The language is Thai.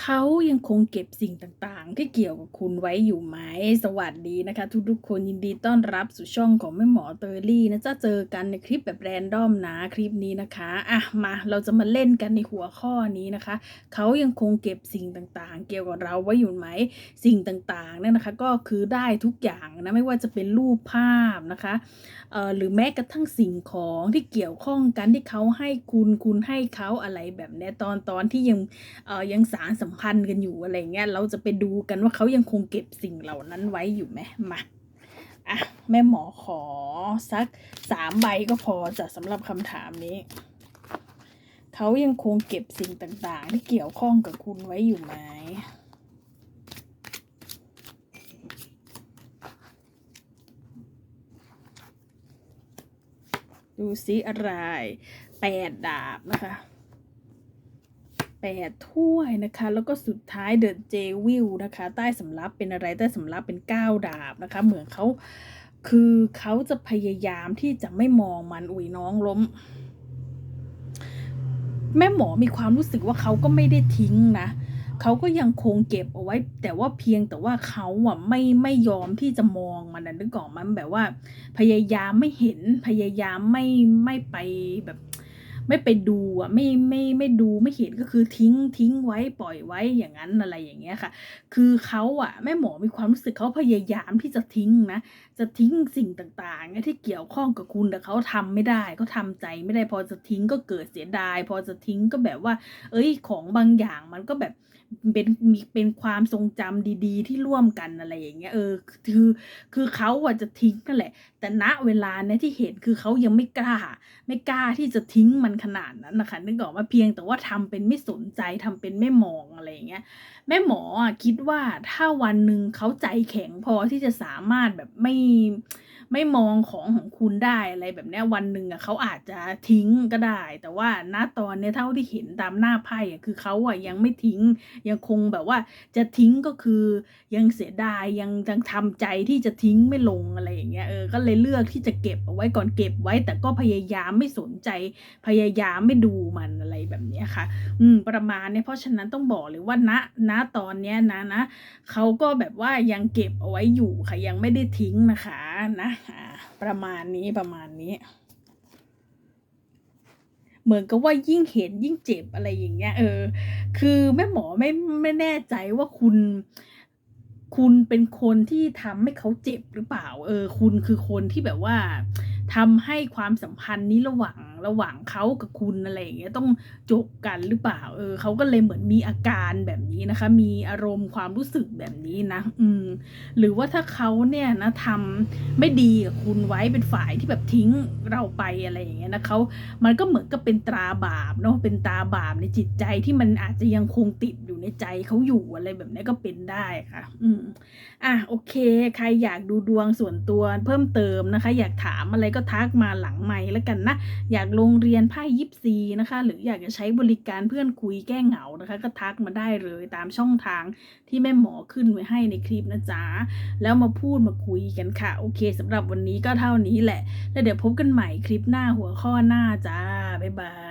เขายังคงเก็บสิ่งต่างๆ ที่เกี่ยวกับคุณไว้อยู่ไหม สวัสดีนะคะ ทุกๆ คนยินดีต้อนรับสู่ช่องของแม่หมอเตอรี่นะจะเจอกันในคลิปแบบแรนดอมนะคลิปนี้นะคะอะมาเราจะมาเล่นกันในหัวข้อนี้นะคะ เขายังคงเก็บสิ่งต่างๆ เกี่ยวกับเราไว้อยู่ไหม สิ่งต่างๆเนี่ยนะคะ ก็คือได้ทุกอย่างนะไม่ว่าจะเป็นรูปภาพนะคะเอ่อหรือแม้กระทั่งสิ่งของที่เกี่ยวข้องกันที่เขาให้คุณคุณให้เขาอะไรแบบนี้ตอนตอนที่ยังเอ่อยังสารสัมพันธ์กันอยู่อะไรเงี้ยเราจะไปดูกันว่าเขายังคงเก็บสิ่งเหล่านั้นไว้อยู่ไหมมาอะแม่หมอขอสักสามใบก็พอจะสำหรับคำถามนี้เขายังคงเก็บสิ่งต่างๆ ที่เกี่ยวข้องกับคุณไว้อยู่ไหมดูซิอะไรแปดดาบนะคะ แปดถ้วยนะคะ แล้วก็สุดท้ายเดอะเจวิลนะคะ ใต้สำรับเป็นอะไรใต้สำรับเป็นเก้าดาบนะคะ เหมือนเขาคือเขาจะพยายามที่จะไม่มองมันอุ้ยน้องล้ม แม่หมอมีความรู้สึกว่าเขาก็ไม่ได้ทิ้งนะเขาก็ยังคงเก็บเอาไว้ แต่ว่าเพียงแต่ว่าเขาอะไม่ไม่ยอมที่จะมองมันนะนึกออกมันแบบว่า พยายามไม่เห็นพยายามไม่ไม่ไปแบบ ไม่ไปดูอะไม่ไม่ไม่ดูไม่เห็นก็คือทิ้งทิ้งไว้ปล่อยไว้อย่างนั้นอะไรอย่างเงี้ยค่ะ คือเขาอะแม่หมอมีความรู้สึกเขาพยายามที่จะทิ้งนะจะทิ้งสิ่งต่างๆที่เกี่ยวข้องกับคุณแต่เขาทำไม่ได้เขาทำใจไม่ได้พอจะทิ้งก็เกิดเสียดาย พอจะทิ้งก็แบบว่า เอ้ยของบางอย่างมันก็แบบเป็นมีเป็นความทรงจำดี ๆ ที่ร่วมกันอะไรอย่างเงี้ยเออคือคือเขาอะจะทิ้งนั่นแหละ แต่ณเวลาเนี่ยที่เห็นคือเขายังไม่กล้า ไม่กล้าที่จะทิ้งมันขนาดนั้นนะคะนึกออกว่าเพียงแต่ว่าทำเป็นไม่สนใจทำเป็นไม่มองอะไรอย่างเงี้ยแม่หมออะคิดว่าถ้าวันหนึ่งเขาใจแข็งพอที่จะสามารถแบบไม่ไม่มองของของคุณได้อะไรแบบนี้วันหนึ่งอะเขาอาจจะทิ้งก็ได้ แต่ว่าณตอนเนี้ยเท่าที่เห็นตามหน้าไพ่อะคือเขาอะยังไม่ทิ้ง ยังคงแบบว่าจะทิ้งก็คือยังเสียดายยังยังทำใจที่จะทิ้งไม่ลงอะไรอย่างเงี้ยเออก็เลยเลือกที่จะเก็บเอาไว้ก่อนเก็บไว้ แต่ก็พยายามไม่สนใจ พยายามไม่ดูมันอะไรแบบนี้ค่ะ อืมประมาณเนี้ยเพราะฉะนั้นต้องบอกเลยว่าณณตอนเนี้ยนะนะเขาก็แบบว่ายังเก็บเอาไว้อยู่ค่ะยังไม่ได้ทิ้งนะคะนะประมาณนี้ประมาณนี้ เหมือนกับว่ายิ่งเห็นยิ่งเจ็บอะไรอย่างเงี้ย เออ คือแม่หมอไม่ไม่แน่ใจว่าคุณคุณเป็นคนที่ทำให้เขาเจ็บหรือเปล่า เออ คุณคือคนที่แบบว่าทำให้ความสัมพันธ์นี้ระหว่าง ระหว่างเขากับคุณอะไรอย่างเงี้ยต้องจบกันหรือเปล่า เออเขาก็เลยเหมือนมีอาการแบบนี้นะคะ มีอารมณ์ความรู้สึกแบบนี้นะ อืม หรือว่าถ้าเขาเนี่ยนะทำไม่ดีกับคุณไว้เป็นฝ่ายที่แบบทิ้งเราไปอะไรอย่างเงี้ยนะเขามันก็เหมือนกับเป็นตราบาปเนาะเป็นตราบาปในจิตใจที่มันอาจจะยังคงติดอยู่ในใจเขาอยู่อะไรแบบนี้ก็เป็นได้ค่ะ อืมอะโอเค ใครอยากดูดวงส่วนตัวเพิ่มเติมนะคะ อยากถามอะไรก็ทักมาหลังไมค์แล้วกันนะอยากโรงเรียนไพ่ยิปซีนะคะ หรืออยากจะใช้บริการเพื่อนคุยแก้เหงานะคะ ก็ทักมาได้เลยตามช่องทางที่แม่หมอขึ้นไว้ให้ในคลิปนะจ๊ะแล้วมาพูดมาคุยกันค่ะ โอเคสำหรับวันนี้ก็เท่านี้แหละ แล้วเดี๋ยวพบกันใหม่คลิปหน้าหัวข้อหน้าจ้าบ๊ายบาย